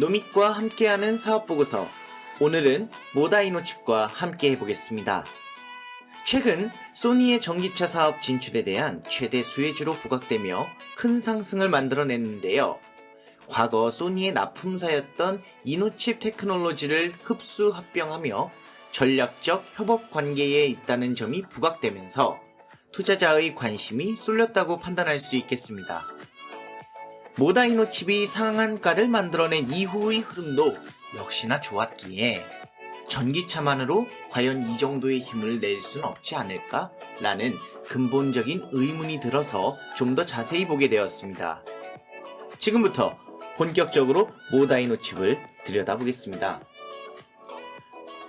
노믹과 함께하는 사업보고서. 오늘은 모다이노칩과 함께 해보겠습니다. 최근 소니의 전기차 사업 진출에 대한 최대 수혜주로 부각되며 큰 상승을 만들어냈는데요. 과거 소니의 납품사였던 이노칩 테크놀로지를 흡수 합병하며 전략적 협업 관계에 있다는 점이 부각되면서 투자자의 관심이 쏠렸다고 판단할 수 있겠습니다. 모다이노칩이 상한가를 만들어낸 이후의 흐름도 역시나 좋았기에 전기차만으로 과연 이 정도의 힘을 낼 수는 없지 않을까? 라는 근본적인 의문이 들어서 좀 더 자세히 보게 되었습니다. 지금부터 본격적으로 모다이노 칩을 들여다보겠습니다.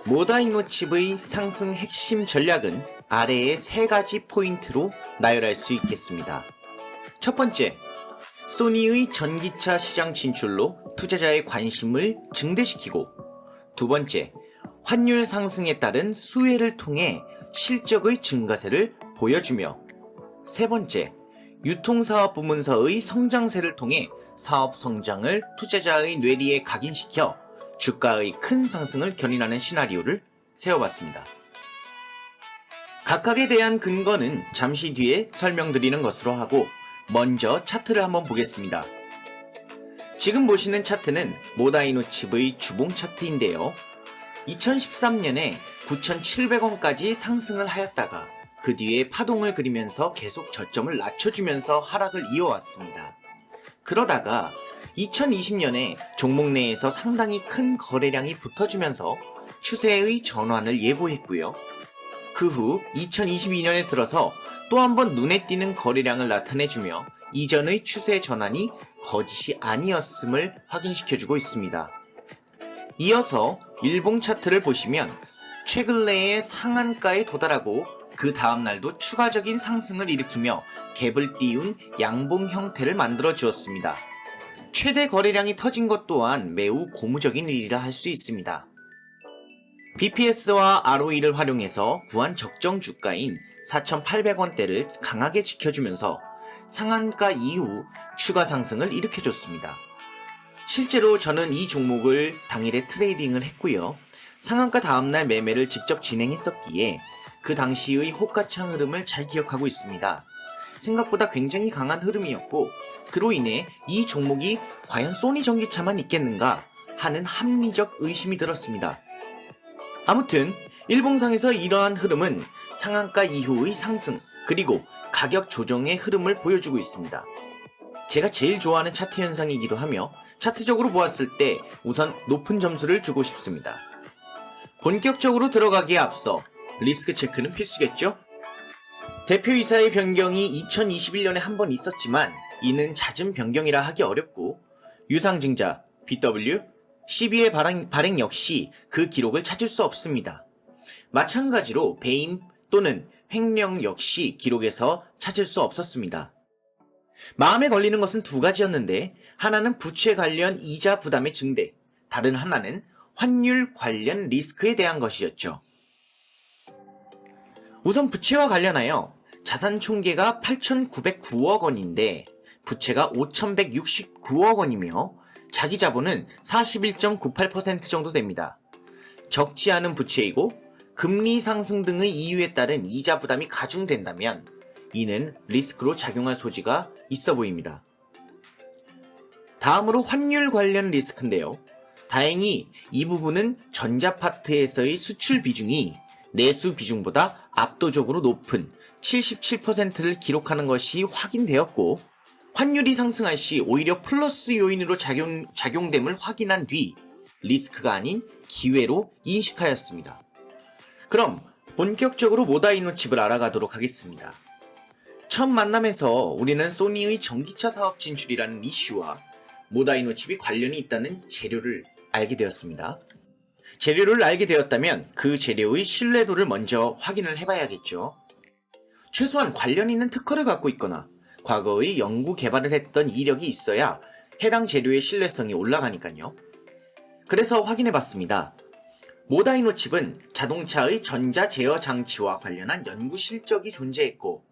모다이노 칩의 상승 핵심 전략은 아래의 세 가지 포인트로 나열할 수 있겠습니다. 첫 번째, 소니의 전기차 시장 진출로 투자자의 관심을 증대시키고 두 번째, 환율 상승에 따른 수혜를 통해 실적의 증가세를 보여주며 세 번째, 유통사업 부문서의 성장세를 통해 사업 성장을 투자자의 뇌리에 각인시켜 주가의 큰 상승을 견인하는 시나리오를 세워봤습니다. 각각에 대한 근거는 잠시 뒤에 설명드리는 것으로 하고 먼저 차트를 한번 보겠습니다. 지금 보시는 차트는 모다이노칩의 주봉 차트인데요. 2013년에 9,700원까지 상승을 하였다가 그 뒤에 파동을 그리면서 계속 저점을 낮춰주면서 하락을 이어왔습니다. 그러다가 2020년에 종목 내에서 상당히 큰 거래량이 붙어주면서 추세의 전환을 예고했고요. 그 후 2022년에 들어서 또 한 번 눈에 띄는 거래량을 나타내주며 이전의 추세 전환이 거짓이 아니었음을 확인시켜주고 있습니다. 이어서 일봉 차트를 보시면 최근 내에 상한가에 도달하고 그 다음날도 추가적인 상승을 일으키며 갭을 띄운 양봉 형태를 만들어 주었습니다. 최대 거래량이 터진 것 또한 매우 고무적인 일이라 할 수 있습니다. BPS와 ROE를 활용해서 구한 적정 주가인 4,800원대를 강하게 지켜주면서 상한가 이후 추가 상승을 일으켜줬습니다. 실제로 저는 이 종목을 당일에 트레이딩을 했고요. 상한가 다음날 매매를 직접 진행했었기에 그 당시의 호가창 흐름을 잘 기억하고 있습니다. 생각보다 굉장히 강한 흐름이었고 그로 인해 이 종목이 과연 소니 전기차만 있겠는가 하는 합리적 의심이 들었습니다. 아무튼 일봉상에서 이러한 흐름은 상한가 이후의 상승 그리고 가격 조정의 흐름을 보여주고 있습니다. 제가 제일 좋아하는 차트 현상이기도 하며 차트적으로 보았을 때 우선 높은 점수를 주고 싶습니다. 본격적으로 들어가기에 앞서 리스크 체크는 필수겠죠? 대표이사의 변경이 2021년에 한 번 있었지만 이는 잦은 변경이라 하기 어렵고 유상증자, BW, CB의 발행, 발행 역시 그 기록을 찾을 수 없습니다. 마찬가지로 배임 또는 횡령 역시 기록에서 찾을 수 없었습니다. 마음에 걸리는 것은 두 가지였는데 하나는 부채 관련 이자 부담의 증대, 다른 하나는 환율 관련 리스크에 대한 것이었죠. 우선 부채와 관련하여 자산 총계가 8,909억 원인데 부채가 5,169억 원이며 자기 자본은 41.98% 정도 됩니다. 적지 않은 부채이고 금리 상승 등의 이유에 따른 이자 부담이 가중된다면 이는 리스크로 작용할 소지가 있어 보입니다. 다음으로 환율 관련 리스크인데요. 다행히 이 부분은 전자 파트에서의 수출 비중이 내수 비중보다 압도적으로 높은 77%를 기록하는 것이 확인되었고 환율이 상승할 시 오히려 플러스 요인으로 작용, 작용됨을 확인한 뒤 리스크가 아닌 기회로 인식하였습니다. 그럼 본격적으로 모다이노 칩을 알아가도록 하겠습니다. 첫 만남에서 우리는 소니의 전기차 사업 진출이라는 이슈와 모다이노 칩이 관련이 있다는 재료를 알게 되었습니다. 재료를 알게 되었다면 그 재료의 신뢰도를 먼저 확인을 해봐야겠죠. 최소한 관련 있는 특허를 갖고 있거나 과거의 연구 개발을 했던 이력이 있어야 해당 재료의 신뢰성이 올라가니까요. 그래서 확인해 봤습니다. 모다이노 칩은 자동차의 전자 제어 장치와 관련한 연구 실적이 존재했고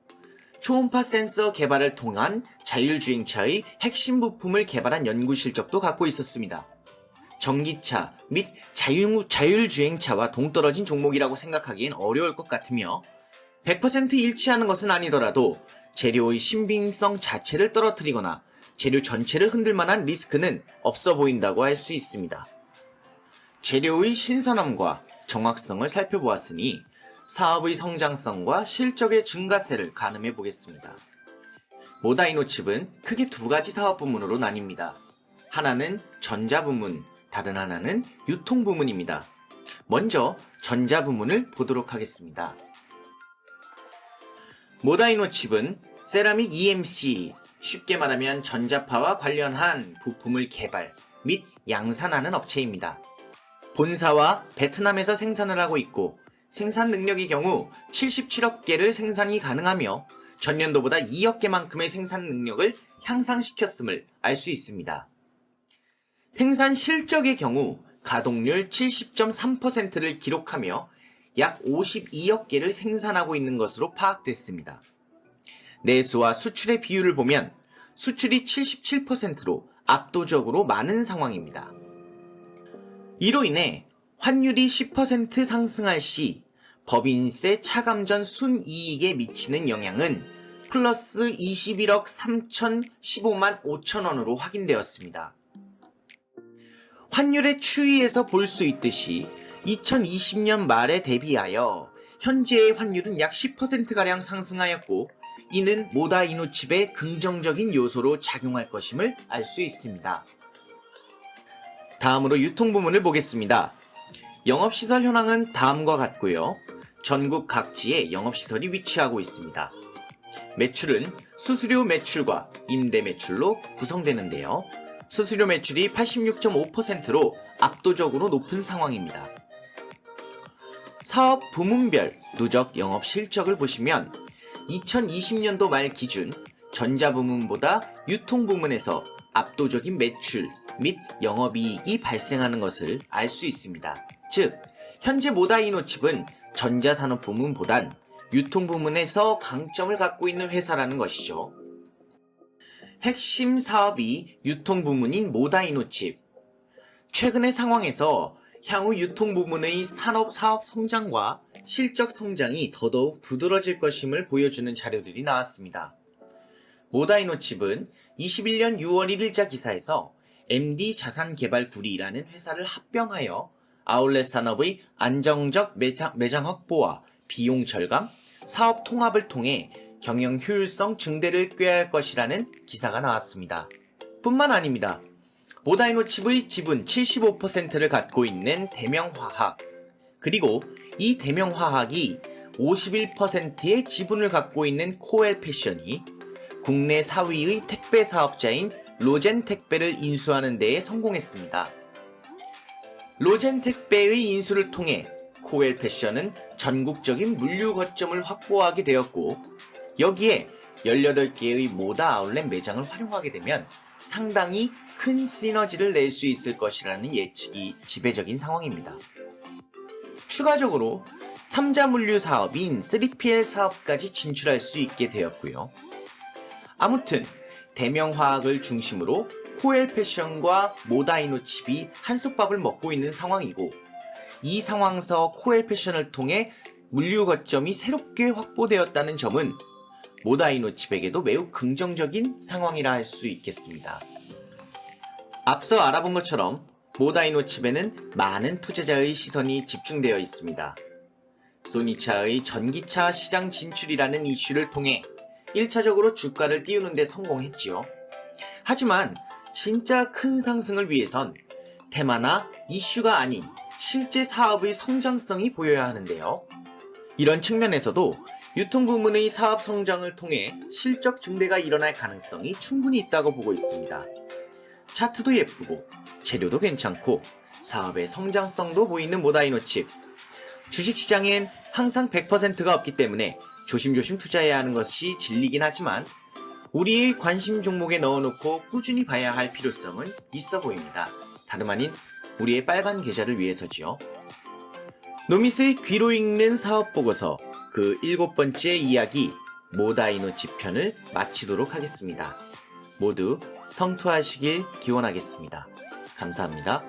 초음파 센서 개발을 통한 자율주행차의 핵심 부품을 개발한 연구 실적도 갖고 있었습니다. 전기차 및 자율, 자율주행차와 동떨어진 종목이라고 생각하기엔 어려울 것 같으며 100% 일치하는 것은 아니더라도 재료의 신빙성 자체를 떨어뜨리거나 재료 전체를 흔들 만한 리스크는 없어 보인다고 할 수 있습니다. 재료의 신선함과 정확성을 살펴보았으니 사업의 성장성과 실적의 증가세를 가늠해 보겠습니다. 모다이노칩은 크게 두 가지 사업 부문으로 나뉩니다. 하나는 전자 부문, 다른 하나는 유통 부문입니다. 먼저 전자 부문을 보도록 하겠습니다. 모다이노칩은 세라믹 EMC, 쉽게 말하면 전자파와 관련한 부품을 개발 및 양산하는 업체입니다. 본사와 베트남에서 생산을 하고 있고 생산 능력의 경우 77억 개를 생산이 가능하며 전년도보다 2억 개만큼의 생산 능력을 향상시켰음을 알 수 있습니다. 생산 실적의 경우 가동률 70.3%를 기록하며 약 52억 개를 생산하고 있는 것으로 파악됐습니다. 내수와 수출의 비율을 보면 수출이 77%로 압도적으로 많은 상황입니다. 이로 인해 환율이 10% 상승할 시 법인세 차감 전 순이익에 미치는 영향은 플러스 21억 3,015만 5천 원으로 확인되었습니다. 환율의 추이에서 볼 수 있듯이 2020년 말에 대비하여 현재의 환율은 약 10%가량 상승하였고 이는 모다 이노칩의 긍정적인 요소로 작용할 것임을 알 수 있습니다. 다음으로 유통 부문을 보겠습니다. 영업시설 현황은 다음과 같고요. 전국 각지에 영업시설이 위치하고 있습니다. 매출은 수수료 매출과 임대 매출로 구성되는데요. 수수료 매출이 86.5%로 압도적으로 높은 상황입니다. 사업 부문별 누적 영업 실적을 보시면 2020년도 말 기준 전자 부문보다 유통 부문에서 압도적인 매출 및 영업이익이 발생하는 것을 알 수 있습니다. 즉, 현재 모다이노칩은 전자산업 부문보단 유통 부문에서 강점을 갖고 있는 회사라는 것이죠. 핵심 사업이 유통 부문인 모다이노칩. 최근의 상황에서 향후 유통 부문의 산업 사업 성장과 실적 성장이 더더욱 두드러질 것임을 보여주는 자료들이 나왔습니다. 모다이노 칩은 21년 6월 1일자 기사에서 MD 자산개발 구리라는 회사를 합병하여 아울렛 산업의 안정적 매장, 확보와 비용 절감, 사업 통합을 통해 경영 효율성 증대를 꾀할 것이라는 기사가 나왔습니다. 뿐만 아닙니다. 모다이노 칩의 지분 75%를 갖고 있는 대명화학, 그리고 이 대명화학이 51%의 지분을 갖고 있는 코엘 패션이 국내 4위의 택배 사업자인 로젠 택배를 인수하는 데에 성공했습니다. 로젠 택배의 인수를 통해 코엘 패션은 전국적인 물류 거점을 확보하게 되었고 여기에 18개의 모다 아울렛 매장을 활용하게 되면 상당히 큰 시너지를 낼 수 있을 것이라는 예측이 지배적인 상황입니다. 추가적으로 3자 물류 사업인 3PL 사업까지 진출할 수 있게 되었고요. 아무튼 대명화학을 중심으로 코엘 패션과 모다이노 칩이 한솥밥을 먹고 있는 상황이고 이 상황에서 코엘 패션을 통해 물류 거점이 새롭게 확보되었다는 점은 모다이노 칩에게도 매우 긍정적인 상황이라 할 수 있겠습니다. 앞서 알아본 것처럼 모다이노 칩에는 많은 투자자의 시선이 집중되어 있습니다. 소니차의 전기차 시장 진출이라는 이슈를 통해 1차적으로 주가를 띄우는 데 성공했지요. 하지만 진짜 큰 상승을 위해선 테마나 이슈가 아닌 실제 사업의 성장성이 보여야 하는데요. 이런 측면에서도 유통 부문의 사업 성장을 통해 실적 증대가 일어날 가능성이 충분히 있다고 보고 있습니다. 차트도 예쁘고 재료도 괜찮고 사업의 성장성도 보이는 모다이노 칩. 주식시장엔 항상 100%가 없기 때문에 조심조심 투자해야 하는 것이 진리긴 하지만 우리의 관심 종목에 넣어놓고 꾸준히 봐야 할 필요성은 있어 보입니다. 다름 아닌 우리의 빨간 계좌를 위해서지요. 노미스의 귀로 읽는 사업 보고서 그 일곱 번째 이야기 모다이노 집편을 마치도록 하겠습니다. 모두 성투하시길 기원하겠습니다. 감사합니다.